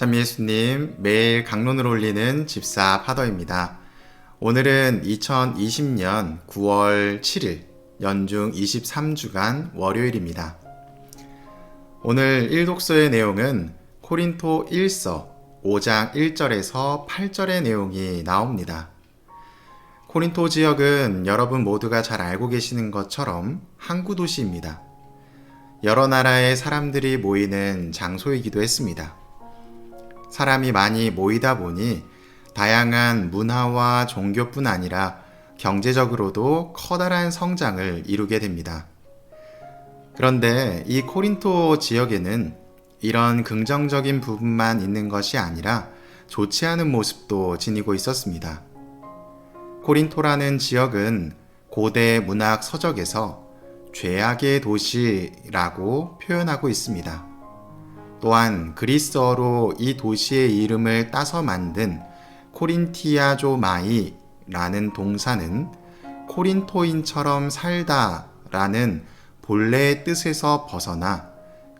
참 예수님 매일 강론으로 올리는 집사 파더입니다. 오늘은 2020년 9월 7일 연중 23주간 월요일입니다. 오늘 1독서의 내용은 코린토 1서 5장 1절에서 8절의 내용이 나옵니다. 코린토 지역은 여러분 모두가 잘 알고 계시는 것처럼 항구 도시입니다. 여러 나라의 사람들이 모이는 장소이기도 했습니다. 사람이 많이 모이다 보니 다양한 문화와 종교뿐 아니라 경제적으로도 커다란 성장을 이루게 됩니다. 그런데 이 코린토 지역에는 이런 긍정적인 부분만 있는 것이 아니라 좋지 않은 모습도 지니고 있었습니다. 코린토라는 지역은 고대 문학 서적에서 죄악의 도시라고 표현하고 있습니다. 또한 그리스어로 이 도시의 이름을 따서 만든 코린티아조마이라는 동사는 코린토인처럼 살다 라는 본래의 뜻에서 벗어나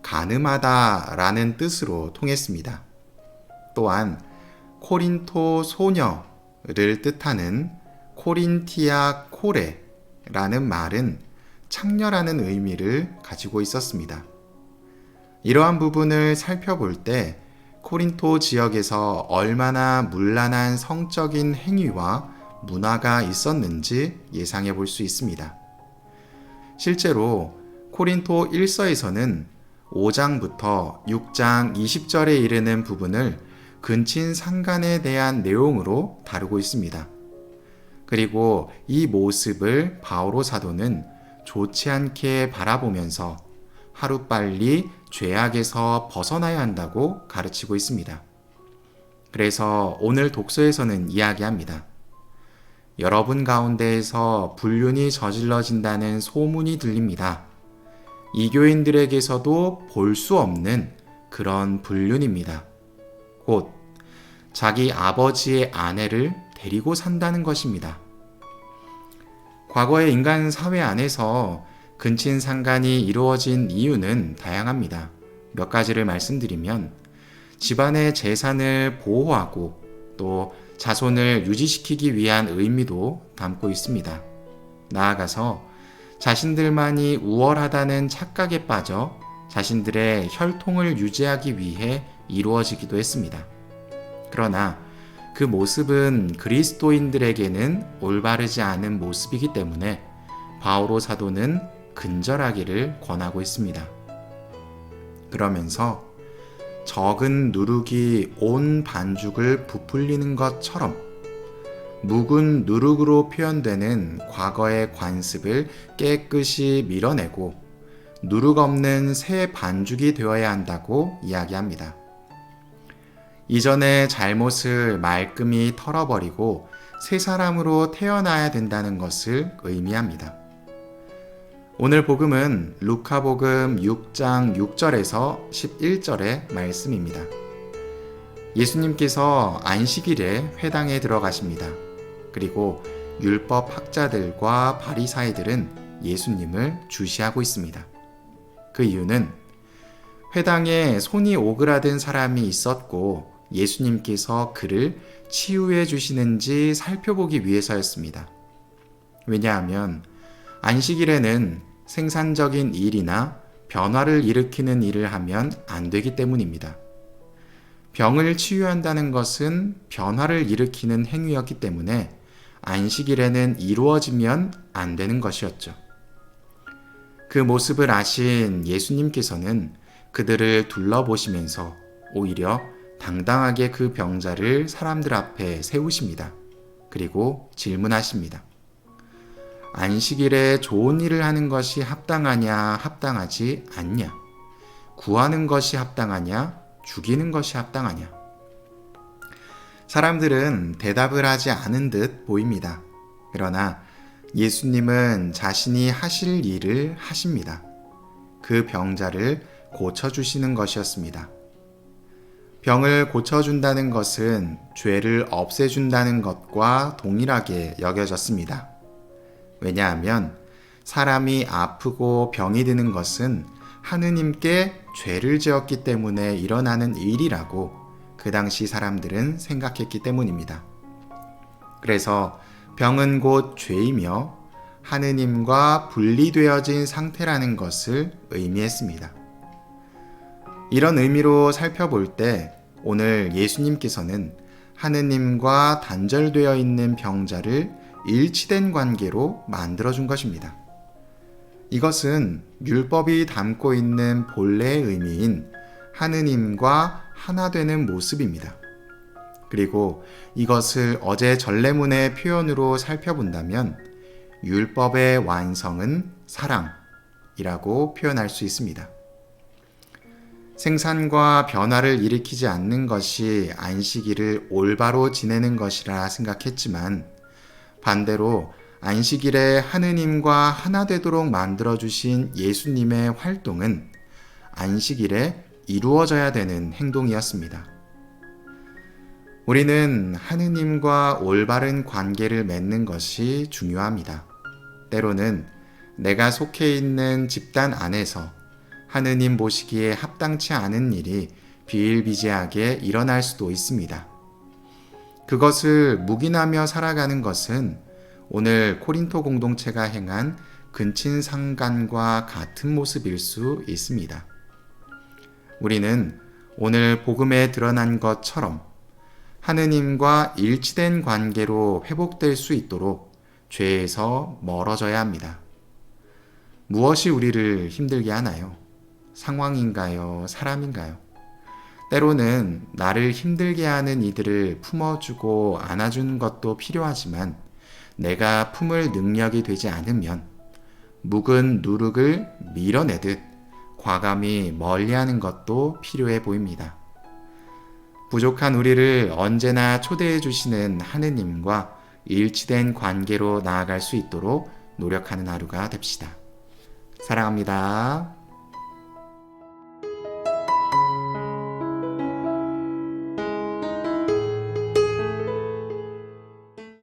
가늠하다 라는 뜻으로 통했습니다. 또한 코린토 소녀를 뜻하는 코린티아 코레라는 말은 창녀라는 의미를 가지고 있었습니다. 이러한 부분을 살펴볼 때 코린토 지역에서 얼마나 문란한 성적인 행위와 문화가 있었는지 예상해 볼 수 있습니다. 실제로 코린토 1서에서는 5장부터 6장 20절에 이르는 부분을 근친 상간에 대한 내용으로 다루고 있습니다. 그리고 이 모습을 바오로 사도는 좋지 않게 바라보면서 하루빨리 죄악에서 벗어나야 한다고 가르치고 있습니다. 그래서 오늘 독서에서는 이야기합니다. 여러분 가운데에서 불륜이 저질러진다는 소문이 들립니다. 이교인들에게서도 볼 수 없는 그런 불륜입니다. 곧 자기 아버지의 아내를 데리고 산다는 것입니다. 과거의 인간 사회 안에서 근친 상간이 이루어진 이유는 다양합니다. 몇 가지를 말씀드리면 집안의 재산을 보호하고 또 자손을 유지시키기 위한 의미도 담고 있습니다. 나아가서 자신들만이 우월하다는 착각에 빠져 자신들의 혈통을 유지하기 위해 이루어지기도 했습니다. 그러나 그 모습은 그리스도인들에게는 올바르지 않은 모습이기 때문에 바오로 사도는 근절하기를 권하고 있습니다. 그러면서 적은 누룩이 온 반죽을 부풀리는 것처럼 묵은 누룩으로 표현되는 과거의 관습을 깨끗이 밀어내고 누룩 없는 새 반죽이 되어야 한다고 이야기합니다. 이전의 잘못을 말끔히 털어버리고 새 사람으로 태어나야 된다는 것을 의미합니다. 오늘 복음은 루카복음 6장 6절에서 11절의 말씀입니다. 예수님께서 안식일에 회당에 들어가십니다. 그리고 율법 학자들과 바리사이들은 예수님을 주시하고 있습니다. 그 이유는 회당에 손이 오그라든 사람이 있었고 예수님께서 그를 치유해 주시는지 살펴보기 위해서였습니다. 왜냐하면 안식일에는 생산적인 일이나 변화를 일으키는 일을 하면 안 되기 때문입니다. 병을 치유한다는 것은 변화를 일으키는 행위였기 때문에 안식일에는 이루어지면 안 되는 것이었죠. 그 모습을 아신 예수님께서는 그들을 둘러보시면서 오히려 당당하게 그 병자를 사람들 앞에 세우십니다. 그리고 질문하십니다. 안식일에 좋은 일을 하는 것이 합당하냐, 합당하지 않냐? 구하는 것이 합당하냐, 죽이는 것이 합당하냐? 사람들은 대답을 하지 않은 듯 보입니다. 그러나 예수님은 자신이 하실 일을 하십니다. 그 병자를 고쳐주시는 것이었습니다. 병을 고쳐준다는 것은 죄를 없애준다는 것과 동일하게 여겨졌습니다. 왜냐하면 사람이 아프고 병이 드는 것은 하느님께 죄를 지었기 때문에 일어나는 일이라고 그 당시 사람들은 생각했기 때문입니다. 그래서 병은 곧 죄이며 하느님과 분리되어진 상태라는 것을 의미했습니다. 이런 의미로 살펴볼 때 오늘 예수님께서는 하느님과 단절되어 있는 병자를 일치된 관계로 만들어준 것입니다. 이것은 율법이 담고 있는 본래의 의미인 하느님과 하나 되는 모습입니다. 그리고 이것을 어제 전례문의 표현으로 살펴본다면 율법의 완성은 사랑이라고 표현할 수 있습니다. 생산과 변화를 일으키지 않는 것이 안식일을 올바로 지내는 것이라 생각했지만 반대로 안식일에 하느님과 하나 되도록 만들어 주신 예수님의 활동은 안식일에 이루어져야 되는 행동이었습니다. 우리는 하느님과 올바른 관계를 맺는 것이 중요합니다. 때로는 내가 속해 있는 집단 안에서 하느님 보시기에 합당치 않은 일이 비일비재하게 일어날 수도 있습니다. 그것을 묵인하며 살아가는 것은 오늘 코린토 공동체가 행한 근친상간과 같은 모습일 수 있습니다. 우리는 오늘 복음에 드러난 것처럼 하느님과 일치된 관계로 회복될 수 있도록 죄에서 멀어져야 합니다. 무엇이 우리를 힘들게 하나요? 상황인가요? 사람인가요? 때로는 나를 힘들게 하는 이들을 품어주고 안아주는 것도 필요하지만 내가 품을 능력이 되지 않으면 묵은 누룩을 밀어내듯 과감히 멀리하는 것도 필요해 보입니다. 부족한 우리를 언제나 초대해 주시는 하느님과 일치된 관계로 나아갈 수 있도록 노력하는 하루가 됩시다. 사랑합니다.